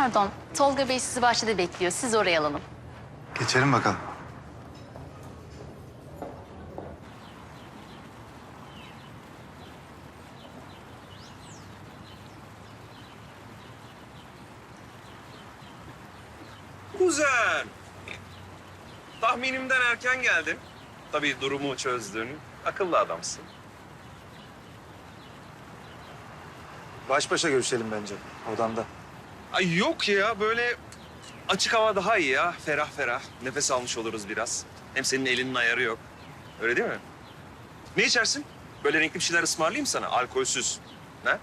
Pardon, Tolga Bey sizi bahçede bekliyor. Siz oraya alalım. Geçelim bakalım. Kuzen. Tahminimden erken geldin. Tabii durumu çözdün. Akıllı adamsın. Baş başa görüşelim bence odamda. Ay yok ya böyle açık hava daha iyi ya. Ferah ferah. Nefes almış oluruz biraz. Hem senin elinin ayarı yok. Öyle değil mi? Ne içersin? Böyle renkli bir şeyler ısmarlayayım sana. Alkolsüz. Ne?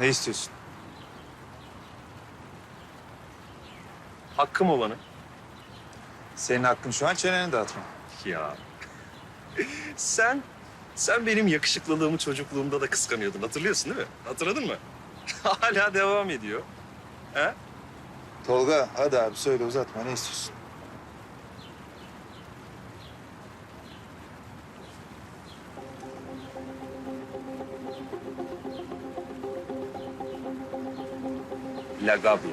Ne istiyorsun? Hakkım olanı. Senin hakkın şu an çeneni dağıtma. Ya. sen, sen benim yakışıklılığımı çocukluğumda da kıskanıyordun. Hatırlıyorsun değil mi? Hatırladın mı? Hala devam ediyor. He? Tolga hadi abi söyle uzatma ne istiyorsun? La Gabia.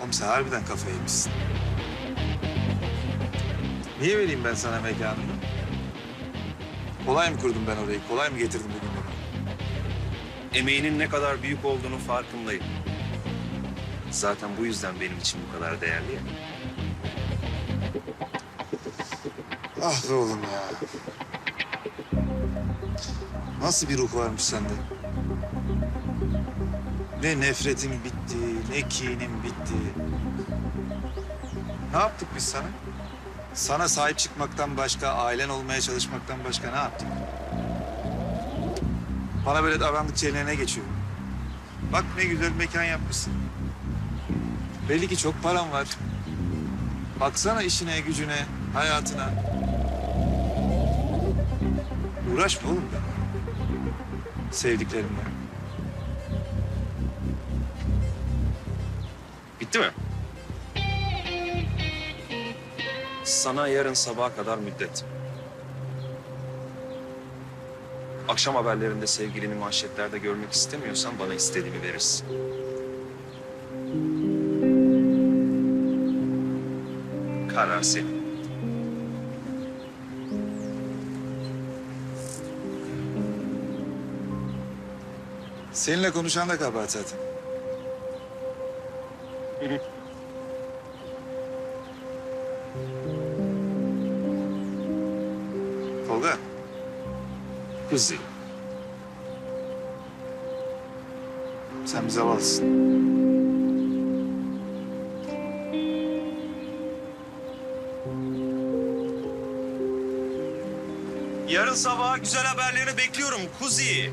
Oğlum sen harbiden kafayı yemişsin. Niye vereyim ben sana mekanını? Kolay mı kurdum ben orayı? Kolay mı getirdim bugünleri? Emeğinin ne kadar büyük olduğunu farkındayım. Zaten bu yüzden benim için bu kadar değerli ya. Ah be oğlum ya. Nasıl bir ruh varmış sende? Ne nefretin bitti, ne kinin bitti. Ne yaptık biz sana? Sana sahip çıkmaktan başka, ailen olmaya çalışmaktan başka ne yaptık? Bana böyle davrandıkça eline ne geçiyor? Bak ne güzel mekan yapmışsın. Belli ki çok param var. Baksana işine, gücüne, hayatına. Uğraşma oğlum ben. Sevdiklerimle. Bitti mi? Sana yarın sabaha kadar müddet. Akşam haberlerinde sevgilini manşetlerde görmek istemiyorsan bana istediğimi verirsin. Karar senin. Seninle konuşan da kabahat zaten. Tolga, Kızı. sen bir zavallısın. Yarın sabah güzel haberlerini bekliyorum Kuzi.